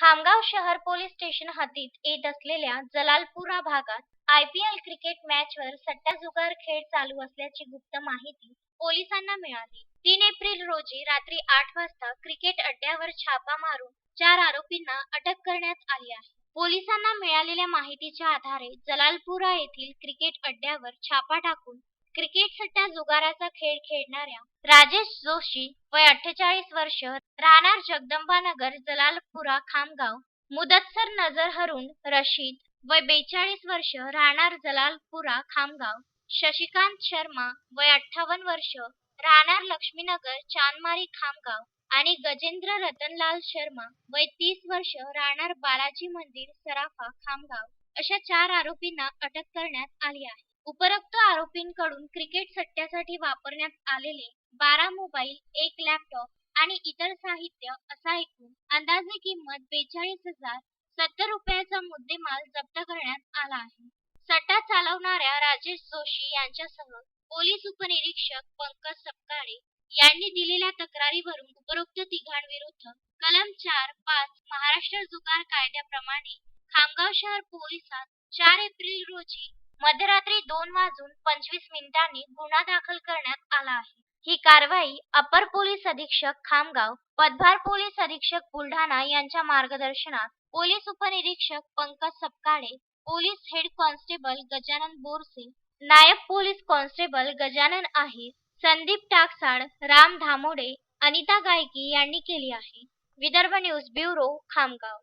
खामगाव शहर police station हद्दीत येत असलेल्या जलालपुरा भागात आयपीएल क्रिकेट मॅचवर सट्टा जुगार खेळ चालू असल्याची गुप्त माहिती पोलिसांना मिळाली. तीन एप्रिल रोजी रात्री आठ वाजता क्रिकेट अड्ड्यावर छापा मारून चार आरोपींना अटक करण्यात आली आहे. पोलिसांना मिळालेल्या माहितीच्या आधारे जलालपुरा येथील क्रिकेट अड्ड्यावर छापा टाकून क्रिकेट सट्टा जुगाराचा खेळ खेळणाऱ्या राजेश जोशी वय अठ्ठेचाळीस वर्ष राहणार जगदंबानगर जलालपुरा खामगाव मुदतसर नजर हरून रशीद वय बेचाळीस वर्ष राहणार जलालपुरा खामगाव शशिकांत शर्मा वय अठ्ठावन्न वर्ष राहणार लक्ष्मीनगर चांदमारी खामगाव आणि गजेंद्र रतनलाल शर्मा वय तीस वर्ष राहणार बालाजी मंदिर सराफा खामगाव अशा चार आरोपींना अटक करण्यात आली आहे. उपरोक्त आरोपींकडून क्रिकेट सट्ट्यासाठी वापरण्यात आलेले बारा मोबाईल एक लॅपटॉप आणि इतर साहित्य असा एकूण अंदाजे किंमत बेचाळीस हजार सत्तर रुपयाचा मुद्देमाल जप्त करण्यात आला आहे. सट्टा चालवणाऱ्या राजेश जोशी यांच्यासह पोलीस उपनिरीक्षक पंकज सपकाळे यांनी दिलेल्या तक्रारीवरून उपरोक्त तिघांविरुद्ध कलम चार पाच महाराष्ट्र जुगार कायद्याप्रमाणे खामगाव शहर पोलिसात चार एप्रिल रोजी मध्यरात्री दोन वाजून पंचवीस मिनिटांनी गुन्हा दाखल करण्यात आला आहे. ही कारवाई अपर पोलीस अधीक्षक खामगाव पदभार पोलीस अधीक्षक बुलढाणा यांच्या मार्गदर्शनात पोलीस उपनिरीक्षक Pankaj Sapkale police head constable Gajanan Borse नायब पोलीस कॉन्स्टेबल गजानन आहे संदीप टाकसाळ राम धामोडे अनिता गायकी यांनी केली आहे. Vidarbha news bureau Khamgaon.